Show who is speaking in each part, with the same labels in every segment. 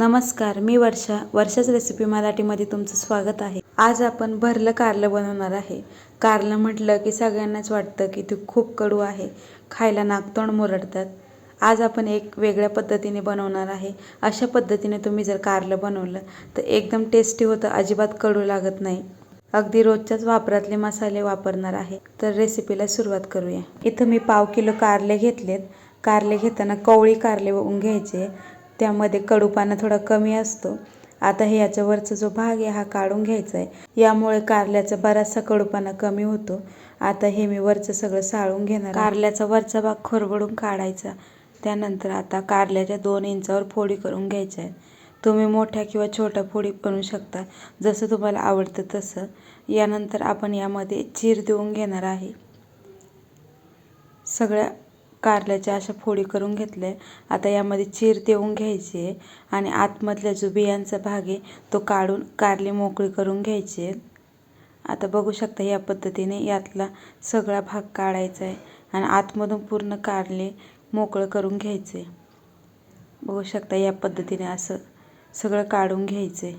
Speaker 1: नमस्कार मी वर्षा. वर्षाच रेसिपी मराठीमध्ये तुमचं स्वागत आहे. आज आपण भरलं कारलं बनवणार आहे. कारलं म्हटलं की सगळ्यांनाच वाटतं की ते खूप कडू आहे. खायला नागतोंड मुरडतात. आज आपण एक वेगळ्या पद्धतीने बनवणार आहे. अशा पद्धतीने तुम्ही जर कारलं बनवलं तर एकदम टेस्टी होतं अजिबात कडू लागत नाही. अगदी रोजच्याच वापरातले मसाले वापरणार आहे. तर रेसिपीला सुरुवात करूया. इथं मी पाव किलो कारले घेतलेत. कारले घेताना कवळी कारले बघून घ्यायचे. त्यामध्ये कडूपाना थोडा कमी असतो. आता हे याच्यावरचा जो भाग आहे हा काढून घ्यायचा आहे यामुळे कारल्याचा बराचसा कडूपाना कमी होतो. आता हे मी वरचं सगळं साळून घेणार कारल्याचा वरचा भाग खोरबडून काढायचा. त्यानंतर आता कारल्याच्या दोन इंचावर फोडी करून घ्यायच्या आहेत. तुम्ही मोठ्या किंवा छोट्या फोडी बनवू शकता. जसं तुम्हाला आवडतं तसं. यानंतर आपण यामध्ये चीर देऊन घेणार आहे. सगळ्या कारल्याच्या अशा फोडी करून घेतल्या. आता यामध्ये चीर देऊन घ्यायची आहे आणि आतमधल्या जो बियांचा भाग आहे तो काढून कारली मोकळी करून घ्यायची. आता बघू शकता या पद्धतीने यातला सगळा भाग काढायचा आहे आणि आतमधून पूर्ण कारले मोकळं करून घ्यायचे. बघू शकता या पद्धतीने असं सगळं काढून घ्यायचे.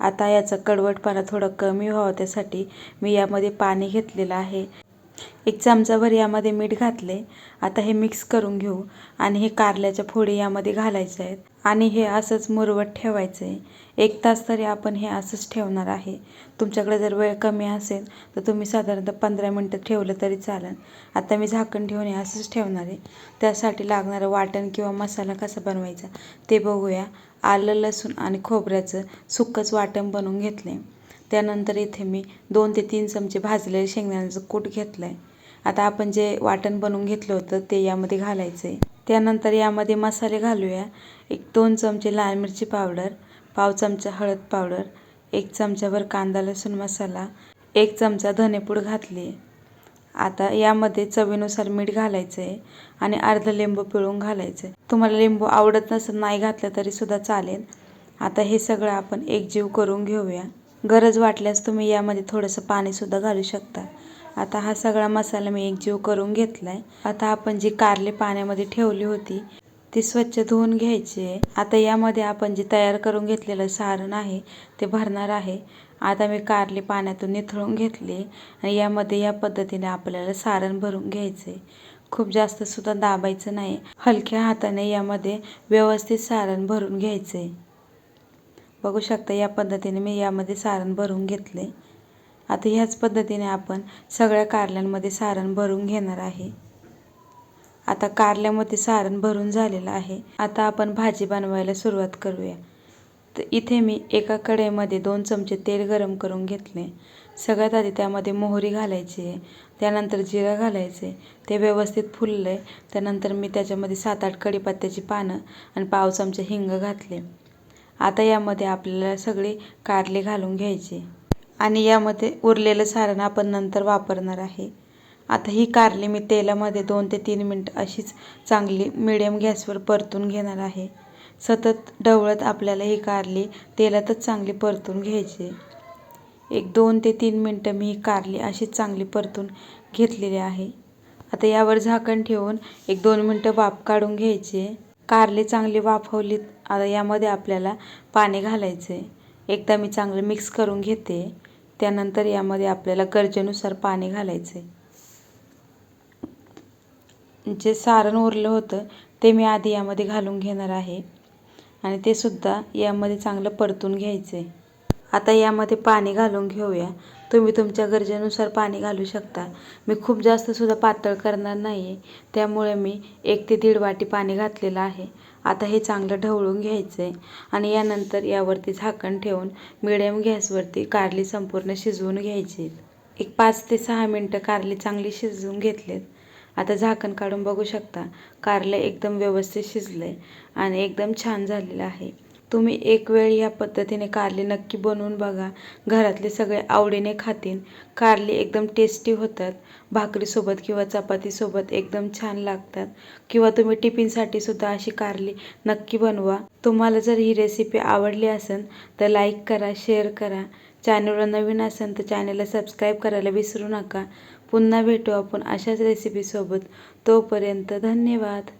Speaker 1: आता याचा कडवटपणा थोडा कमी व्हावा त्यासाठी मी यामध्ये पाणी घेतलेलं आहे. एक चमचाभर यामध्ये मीठ घातले. आता हे मिक्स करून घेऊ. आणि हे कारल्याच्या फोडी यामध्ये घालायच्या आहेत. आणि हे असंच मुरवत ठेवायचं. आहे एक तास तरी आपण हे असंच ठेवणार आहे. तुमच्याकडे जर वेळ कमी असेल तर तुम्ही साधारणतः पंधरा मिनटं ठेवलं तरी चालेल. आता मी झाकण ठेवून हे असंच ठेवणार आहे. त्यासाठी लागणारं वाटण किंवा मसाला कसा बनवायचा ते बघूया. आलं लसूण आणि खोबऱ्याचं सुक्कंच वाटण बनवून घेतलं आहे त्यानंतर इथे मी दोन ते तीन चमचे भाजलेले शेंगदाण्याचं कूट घेतलं आहे आता आपण जे वाटण बनवून घेतलं होतं ते यामध्ये घालायचं आहे त्यानंतर यामध्ये मसाले घालूया. एक दोन चमचे लाल मिरची पावडर पाव चमचा हळद पावडर एक चमचाभर कांदा लसूण मसाला एक चमचा धनेपूड घातली. आता यामध्ये चवीनुसार मीठ घालायचं आहे आणि अर्ध लिंबू पिळून घालायचं आहे तुम्हाला लिंबू आवडत नसेल नाही घातलं तरीसुद्धा चालेल. आता हे सगळं आपण एकजीव करून घेऊया. गरज वाटल्यास तुम्ही यामध्ये थोडंसं पाणीसुद्धा घालू शकता. आता हा सगळा मसाला मी एकजीव करून घेतला आहे आता आपण जी कारले पाण्यामध्ये ठेवली होती ती स्वच्छ धुवून घ्यायची आहे. आता यामध्ये आपण जे तयार करून घेतलेलं सारण आहे ते भरणार आहे. आता मी कारले पाण्यातून निथळून घेतले आणि यामध्ये या पद्धतीने आपल्याला सारण भरून घ्यायचं आहे खूप जास्तसुद्धा दाबायचं नाही. हलक्या हाताने यामध्ये व्यवस्थित सारण भरून घ्यायचं आहे बघू शकता या पद्धतीने मी यामध्ये सारण भरून घेतले आता ह्याच पद्धतीने आपण सगळ्या कारल्यांमध्ये सारण भरून घेणार आहे. आता कारल्यामध्ये सारण भरून झालेलं आहे. आता आपण भाजी बनवायला सुरुवात करूया. तर इथे मी एका कढईमध्ये दोन चमचे तेल गरम करून घेतले. सगळ्यात आधी त्यामध्ये मोहरी घालायची आहे. त्यानंतर जिरं घालायचे. ते व्यवस्थित फुललं आहे त्यानंतर मी त्याच्यामध्ये सात आठ कढीपत्त्याची पानं आणि पाव चमचे हिंग घातले. आता यामध्ये आपल्याला सगळे कारले घालून घ्यायचे. आणि यामध्ये उरलेलं सारण आपण नंतर वापरणार आहे. आता ही कारली मी तेलामध्ये दोन ते तीन मिनटं अशीच चांगली मिडियम गॅसवर परतून घेणार आहे. सतत ढवळत आपल्याला ही कारली तेलातच चांगली परतून घ्यायची. एक दोन ते तीन मिनटं मी ही कारली अशीच चांगली परतून घेतलेली आहे. आता यावर झाकण ठेवून एक दोन मिनटं वाफ काढून घ्यायची. कारली चांगली वाफवलीत आता यामध्ये आपल्याला पाणी घालायचे एकदा मी चांगलं मिक्स करून घेते. त्यानंतर यामध्ये आपल्याला गरजेनुसार पाणी घालायचे जे सारण उरलं होतं ते मी आधी यामध्ये घालून घेणार आहे. आणि ते सुद्धा यामध्ये चांगलं परतून घ्यायचं आहे आता यामध्ये पाणी घालून घेऊया. तुम्ही तुमच्या गरजेनुसार पाणी घालू शकता. मी खूप जास्तसुद्धा पातळ करणार नाही आहे त्यामुळे मी एक ते दीड वाटी पाणी घातलेलं आहे. आता हे चांगलं ढवळून घ्यायचं आहे आणि यानंतर यावरती झाकण ठेवून मिडियम गॅसवरती कारली संपूर्ण शिजवून घ्यायची. एक पाच ते सहा मिनटं कारली चांगली शिजवून घेतलेत. आता झाकण काढून बघू शकता. कारलं एकदम व्यवस्थित शिजलं आहे आणि एकदम छान झालेलं आहे. तुम्ही एक वेळ या पद्धतीने कारले नक्की बनवून बघा. घरातले सगळे आवडीने खातील. कारले एकदम टेस्टी होतात. भाकरीसोबत किंवा चपातीसोबत एकदम छान लागतात. किंवा तुम्ही टिफिनसाठी सुद्धा अशी कारली नक्की बनवा. तुम्हाला जर ही रेसिपी आवडली असेल तर लाईक करा शेअर करा. चॅनलवर नवीन असेल तर चॅनलला सबस्क्राईब करायला विसरू नका. पुन्हा भेटू आपण अशाच रेसिपीसोबत तोपर्यंत धन्यवाद.